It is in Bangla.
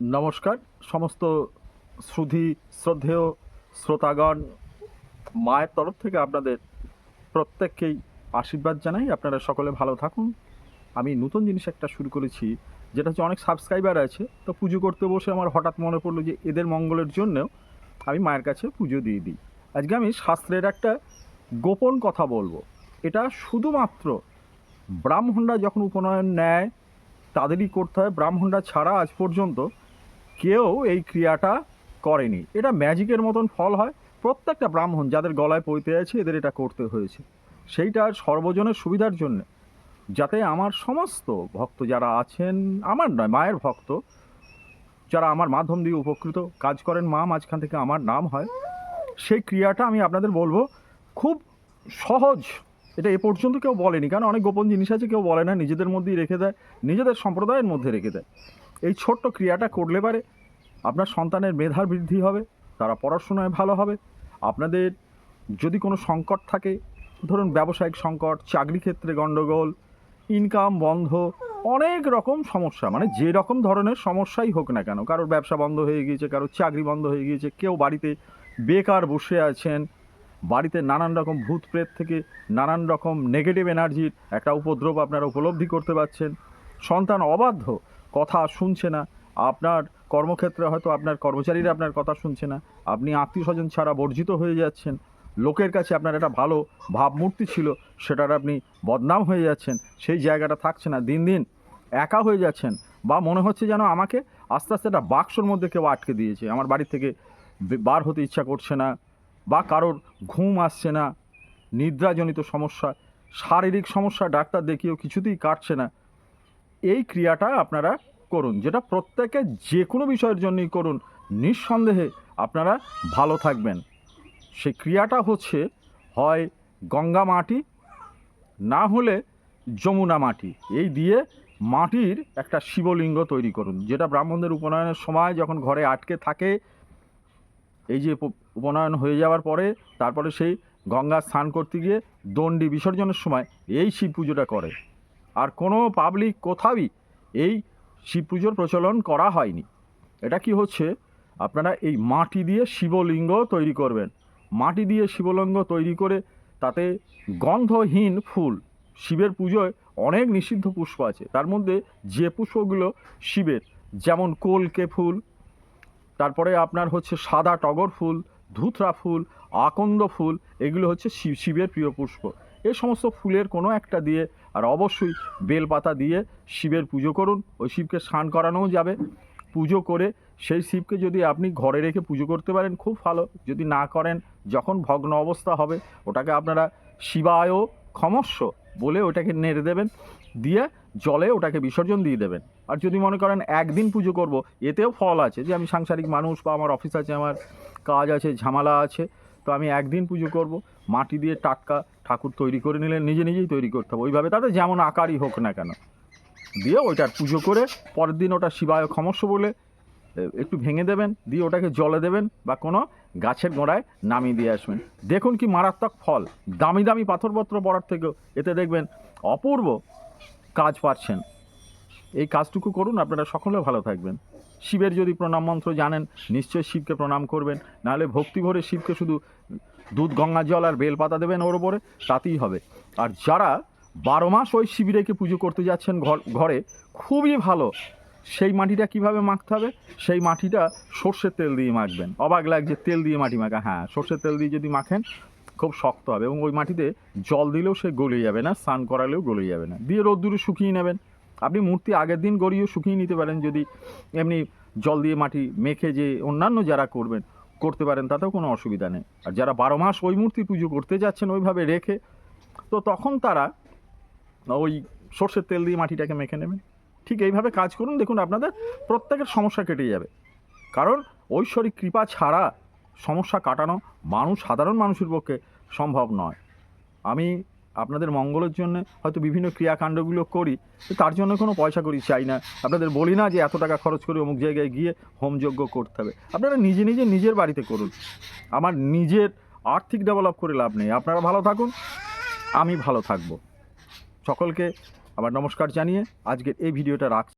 নমস্কার। সমস্ত শ্রুধি শ্রদ্ধেয় শ্রোতাগণ, মায়ের তরফ থেকে আপনাদের প্রত্যেককেই আশীর্বাদ জানাই। আপনারা সকলে ভালো থাকুন। আমি নতুন জিনিস একটা শুরু করেছি, যেটা হচ্ছে অনেক সাবস্ক্রাইবার আছে, তো পুজো করতে বসে আমার হঠাৎ মনে পড়ল যে এদের মঙ্গলের জন্যও আমি মায়ের কাছে পুজো দিয়ে দিই। আজকে আমি শাস্ত্রের একটা গোপন কথা বলব। এটা শুধুমাত্র ব্রাহ্মণরা যখন উপনয়ন নেয়, তাদেরই করতে হয়। ব্রাহ্মণরা ছাড়া আজ পর্যন্ত কেউ এই ক্রিয়াটা করেনি। এটা ম্যাজিকের মতন ফল হয়। প্রত্যেকটা ব্রাহ্মণ যাদের গলায় পইতে আছে, এদের এটা করতে হয়েছে। সেইটা সর্বজনের সুবিধার জন্য। যাতে আমার সমস্ত ভক্ত যারা আছেন, আমার নয়, মায়ের ভক্ত, যারা আমার মাধ্যম দিয়ে উপকৃত, কাজ করেন মা মাঝখান থেকে আমার নাম হয়, সেই ক্রিয়াটা আমি আপনাদের বলব, খুব সহজ এটা এ পর্যন্ত কেউ বলেনি। কারণ অনেক গোপন জিনিস আছে, কেউ বলে না, নিজেদের মধ্যেই রেখে দেয়, নিজেদের সম্প্রদায়ের মধ্যে রেখে দেয়। এই ছোট্ট ক্রিয়াটা করলে পারে আপনার সন্তানের মেধার বৃদ্ধি হবে, তারা পড়াশোনায় ভালো হবে। আপনাদের যদি কোনো সংকট থাকে, ধরুন ব্যবসায়িক সংকট, চাকরি ক্ষেত্রে গণ্ডগোল ইনকাম বন্ধ, অনেক রকম সমস্যা মানে যে রকম ধরনের সমস্যাই হোক না কেন, কারোর ব্যবসা বন্ধ হয়ে গিয়েছে, কারোর চাকরি বন্ধ হয়ে গিয়েছে, কেউ বাড়িতে বেকার বসে আছেন বাড়িতে নানান রকম ভূত প্রেত থেকে নানান রকম নেগেটিভ এনার্জির একটা উপদ্রব আপনারা উপলব্ধি করতে পারছেন। সন্তান অবাধ্য, কথা শুনছে না। আপনার কর্মক্ষেত্রে হয়তো আপনার কর্মচারীরা আপনার কথা শুনছে না। আপনি আত্মীয় স্বজন ছাড়া বর্জিত হয়ে যাচ্ছেন। লোকের কাছে আপনার একটা ভালো ভাবমূর্তি ছিল, সেটার আপনি বদনাম হয়ে যাচ্ছেন। সেই জায়গাটা থাকছে না। দিন দিন একা হয়ে যাচ্ছেন বা মনে হচ্ছে যেন আমাকে আস্তে আস্তে একটা বাক্সর মধ্যে কেউ আটকে দিয়েছে। আমার বাড়ি থেকে বার হতে ইচ্ছা করছে না। বা কারোর ঘুম আসছে না, নিদ্রাজনিত সমস্যা, শারীরিক সমস্যা, ডাক্তার দেখিয়েও কিছুতেই কাটছে না। এই ক্রিয়াটা আপনারা করুন, যেটা প্রত্যেকে যে কোনো বিষয়ের জন্যই করুন, নিঃসন্দেহে আপনারা ভালো থাকবেন। সেই ক্রিয়াটা হচ্ছে, হয় গঙ্গা মাটি, না হলে যমুনা মাটি। এই দিয়ে মাটির একটা শিবলিঙ্গ তৈরি করুন, যেটা ব্রাহ্মণদের উপনয়নের সময় যখন ঘরে আটকে থাকে, এই যে উপনয়ন হয়ে যাওয়ার পরে তারপরে সেই গঙ্গা স্নান করতে গিয়ে দণ্ডি বিসর্জনের সময় এই শিব পুজোটা করে। আর কোনো পাবলিক কোথাওই এই শিব পুজোর প্রচলন করা হয়নি। এটা কি হচ্ছে? আপনারা এই মাটি দিয়ে শিবলিঙ্গ তৈরি করবেন। মাটি দিয়ে শিবলিঙ্গ তৈরি করে তাতে গন্ধহীন ফুল, শিবের পুজোয় অনেক নিষিদ্ধ পুষ্প আছে। তার মধ্যে যে পুষ্পগুলো শিবের, যেমন কলকে ফুল, তারপরে আপনার হচ্ছে সাদা টগর ফুল ধুতরা ফুল আকন্দ ফুল এগুলো হচ্ছে শিব, শিবের প্রিয় পুষ্প। এই সমস্ত ফুলের কোনো একটা দিয়ে, আর অবশ্যই বেলপাতা দিয়ে শিবের পুজো করুন। ওই শিবকে স্নান করানোও যাবে। পুজো করে সেই শিবকে যদি আপনি ঘরে রেখে পুজো করতে পারেন, খুব ভালো। যদি না করেন, যখন ভগ্ন অবস্থা হবে, ওটাকে আপনারা শিবায় ক্ষমস্য বলে ওটাকে নেড়ে দেবেন। দিয়ে জলে ওটাকে বিসর্জন দিয়ে দেবেন। আর যদি মনে করেন একদিন পুজো করব, এতেও ফল আছে যে আমি সাংসারিক মানুষ বা আমার অফিস আছে, আমার কাজ আছে, ঝামেলা আছে, তো আমি একদিন পুজো করব। মাটি দিয়ে টাটকা ঠাকুর তৈরি করে নিলে নিজে নিজেই তৈরি করতে হবে। ওইভাবে তাতে যেমন আকারই হোক না কেন। দিয়ে ওইটার পুজো করে পরের দিন ওটা শিবায় ক্ষমস্য বলে একটু ভেঙে দেবেন, দিয়ে ওটাকে জলে দেবেন বা কোনো গাছের গোড়ায় নামিয়ে দিয়ে আসবেন। দেখুন কি মারাত্মক ফল। দামি দামি পাথরপত্র পড়ার থেকেও এতে দেখবেন অপূর্ব কাজ পাচ্ছেন এই কাজটুকু করুন, আপনারা সকলে ভালো থাকবেন। শিবের যদি প্রণাম মন্ত্র জানেন, নিশ্চয়ই শিবকে প্রণাম করবেন। নাহলে ভক্তি ভরে শিবকে শুধু দুধ, গঙ্গা, জল আর বেলপাতা দেবেন ওর ওপরে তাতেই হবে। আর যারা বারো মাস ওই শিবিরেকে পুজো করতে যাচ্ছেন ঘর, ঘরে, খুবই ভালো। সেই মাটিটা কীভাবে মাখতে হবে? সেই মাটিটা সর্ষের তেল দিয়ে মাখবেন। অবাক লাগছে, তেল দিয়ে মাটি মাখা। হ্যাঁ সর্ষের তেল দিয়ে যদি মাখেন, খুব শক্ত হবে এবং ওই মাটিতে জল দিলেও সে গলে যাবে না, স্নান করালেও গলে যাবে না। দিয়ে রোদ্দুরে শুকিয়ে নেবেন। আপনি মূর্তি আগের দিন গড়িয়েও শুকিয়ে নিতে পারেন যদি এমনি জল দিয়ে মাটি মেখে যে অন্যান্য যারা করবেন, করতে পারেন, তাতেও কোনো অসুবিধা নেই। আর যারা বারো মাস ওই মূর্তি পুজো করতে যাচ্ছেন ওইভাবে রেখে, তো তখন তারা ওই সর্ষের তেল দিয়ে মাটিটাকে মেখে নেবেন। ঠিক এইভাবে কাজ করুন, দেখুন আপনাদের প্রত্যেকের সমস্যা কেটে যাবে। কারণ ঐশ্বরিক কৃপা ছাড়া সমস্যা কাটানো মানুষ, সাধারণ মানুষের পক্ষে সম্ভব নয়। আমি আপনাদের মঙ্গলের জন্য হয়তো বিভিন্ন ক্রিয়াকাণ্ডগুলো করি, তো তার জন্য কোনো পয়সা করি চাই না। আপনাদের বলি না যে এত টাকা খরচ করে অমুক জায়গায় গিয়ে হোমযজ্ঞ করতে হবে। আপনারা নিজে নিজে নিজের বাড়িতে করুন। আমার নিজের আর্থিক ডেভেলপ করে লাভ নেই। আপনারা ভালো থাকুন, আমি ভালো থাকব। সকলকে আবার নমস্কার জানিয়ে আজকের এই ভিডিওটা রাখ